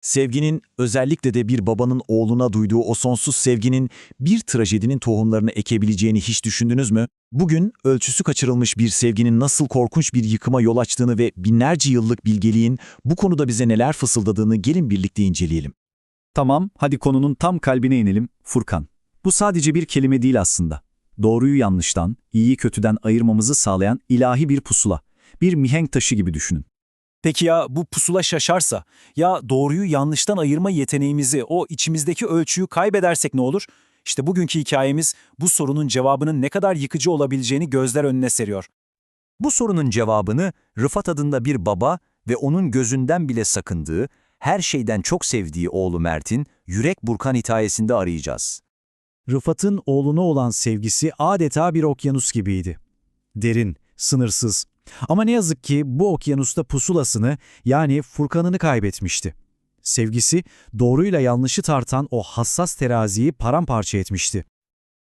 Sevginin, özellikle de bir babanın oğluna duyduğu o sonsuz sevginin bir trajedinin tohumlarını ekebileceğini hiç düşündünüz mü? Bugün ölçüsü kaçırılmış bir sevginin nasıl korkunç bir yıkıma yol açtığını ve binlerce yıllık bilgeliğin bu konuda bize neler fısıldadığını gelin birlikte inceleyelim. Tamam, hadi konunun tam kalbine inelim. Furkan. Bu sadece bir kelime değil aslında. Doğruyu yanlıştan, iyiyi kötüden ayırmamızı sağlayan ilahi bir pusula. Bir mihenk taşı gibi düşünün. Peki ya bu pusula şaşarsa, ya doğruyu yanlıştan ayırma yeteneğimizi, o içimizdeki ölçüyü kaybedersek ne olur? İşte bugünkü hikayemiz bu sorunun cevabının ne kadar yıkıcı olabileceğini gözler önüne seriyor. Bu sorunun cevabını Rıfat adında bir baba ve onun gözünden bile sakındığı, her şeyden çok sevdiği oğlu Mert'in Yürek Burkan hikayesinde arayacağız. Rıfat'ın oğluna olan sevgisi adeta bir okyanus gibiydi. Derin, sınırsız. Ama ne yazık ki bu okyanusta pusulasını yani Furkan'ını kaybetmişti. Sevgisi doğruyla yanlışı tartan o hassas teraziyi paramparça etmişti.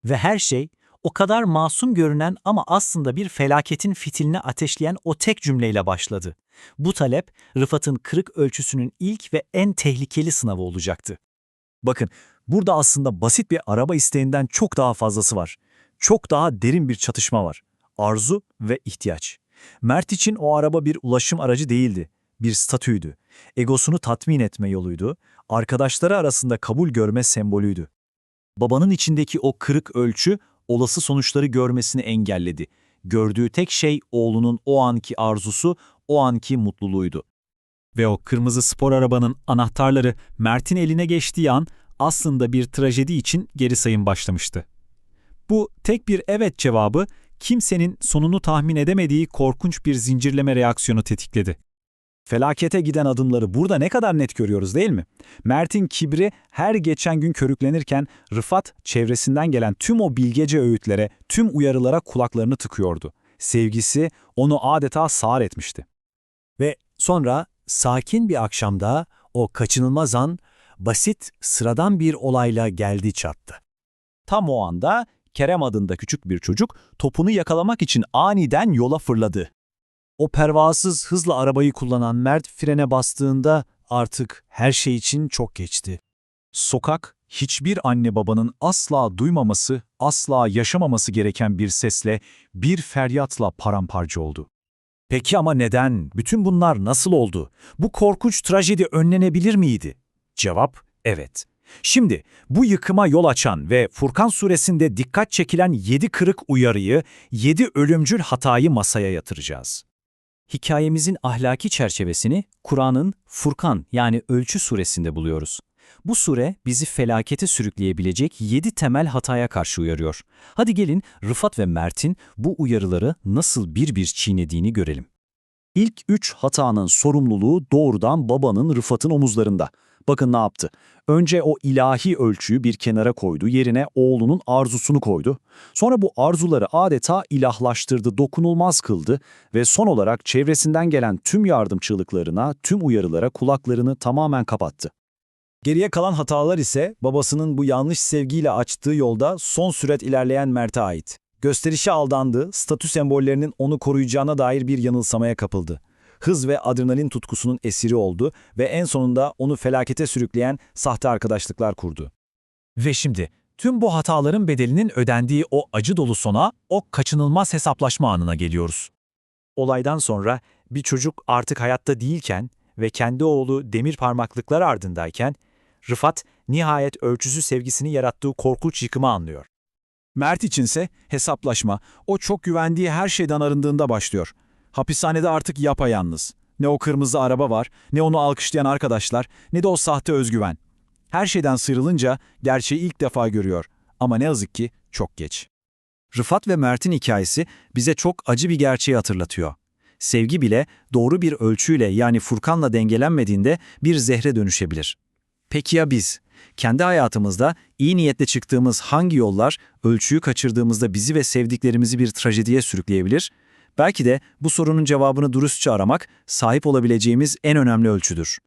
Ve her şey o kadar masum görünen ama aslında bir felaketin fitilini ateşleyen o tek cümleyle başladı. Bu talep Rıfat'ın kırık ölçüsünün ilk ve en tehlikeli sınavı olacaktı. Bakın, burada aslında basit bir araba isteğinden çok daha fazlası var. Çok daha derin bir çatışma var. Arzu ve ihtiyaç. Mert için o araba bir ulaşım aracı değildi. Bir statüydü. Egosunu tatmin etme yoluydu. Arkadaşları arasında kabul görme sembolüydü. Babanın içindeki o kırık ölçü olası sonuçları görmesini engelledi. Gördüğü tek şey oğlunun o anki arzusu, o anki mutluluğuydu. Ve o kırmızı spor arabanın anahtarları Mert'in eline geçtiği an aslında bir trajedi için geri sayım başlamıştı. Bu tek bir evet cevabı kimsenin sonunu tahmin edemediği korkunç bir zincirleme reaksiyonu tetikledi. Felakete giden adımları burada ne kadar net görüyoruz değil mi? Mert'in kibri her geçen gün körüklenirken Rıfat çevresinden gelen tüm o bilgece öğütlere, tüm uyarılara kulaklarını tıkıyordu. Sevgisi onu adeta sağır etmişti. Ve sonra sakin bir akşamda o kaçınılmaz an basit, sıradan bir olayla geldi çattı. Tam o anda Kerem adında küçük bir çocuk topunu yakalamak için aniden yola fırladı. O pervasız hızla arabayı kullanan Mert frene bastığında artık her şey için çok geçti. Sokak, hiçbir anne babanın asla duymaması, asla yaşamaması gereken bir sesle, bir feryatla paramparça oldu. Peki ama neden? Bütün bunlar nasıl oldu? Bu korkunç trajedi önlenebilir miydi? Cevap evet. Şimdi bu yıkıma yol açan ve Furkan suresinde dikkat çekilen yedi kırık uyarıyı, yedi ölümcül hatayı masaya yatıracağız. Hikayemizin ahlaki çerçevesini Kur'an'ın Furkan yani Ölçü suresinde buluyoruz. Bu sure bizi felakete sürükleyebilecek yedi temel hataya karşı uyarıyor. Hadi gelin Rıfat ve Mert'in bu uyarıları nasıl bir bir çiğnediğini görelim. İlk üç hatanın sorumluluğu doğrudan babanın Rıfat'ın omuzlarında. Bakın ne yaptı. Önce o ilahi ölçüyü bir kenara koydu, yerine oğlunun arzusunu koydu. Sonra bu arzuları adeta ilahlaştırdı, dokunulmaz kıldı ve son olarak çevresinden gelen tüm yardım çığlıklarına, tüm uyarılara kulaklarını tamamen kapattı. Geriye kalan hatalar ise babasının bu yanlış sevgiyle açtığı yolda son süret ilerleyen Mert'e ait. Gösterişe aldandı, statü sembollerinin onu koruyacağına dair bir yanılsamaya kapıldı hız ve adrenalin tutkusunun esiri oldu ve en sonunda onu felakete sürükleyen sahte arkadaşlıklar kurdu. Ve şimdi tüm bu hataların bedelinin ödendiği o acı dolu sona, o kaçınılmaz hesaplaşma anına geliyoruz. Olaydan sonra bir çocuk artık hayatta değilken ve kendi oğlu demir parmaklıklar ardındayken, Rıfat nihayet ölçüsü sevgisini yarattığı korkunç yıkımı anlıyor. Mert içinse hesaplaşma, o çok güvendiği her şeyden arındığında başlıyor. Hapishanede artık yapayalnız. Ne o kırmızı araba var, ne onu alkışlayan arkadaşlar, ne de o sahte özgüven. Her şeyden sıyrılınca gerçeği ilk defa görüyor. Ama ne yazık ki çok geç. Rıfat ve Mert'in hikayesi bize çok acı bir gerçeği hatırlatıyor. Sevgi bile doğru bir ölçüyle yani Furkan'la dengelenmediğinde bir zehre dönüşebilir. Peki ya biz? Kendi hayatımızda iyi niyetle çıktığımız hangi yollar ölçüyü kaçırdığımızda bizi ve sevdiklerimizi bir trajediye sürükleyebilir? Belki de bu sorunun cevabını dürüstçe aramak sahip olabileceğimiz en önemli ölçüdür.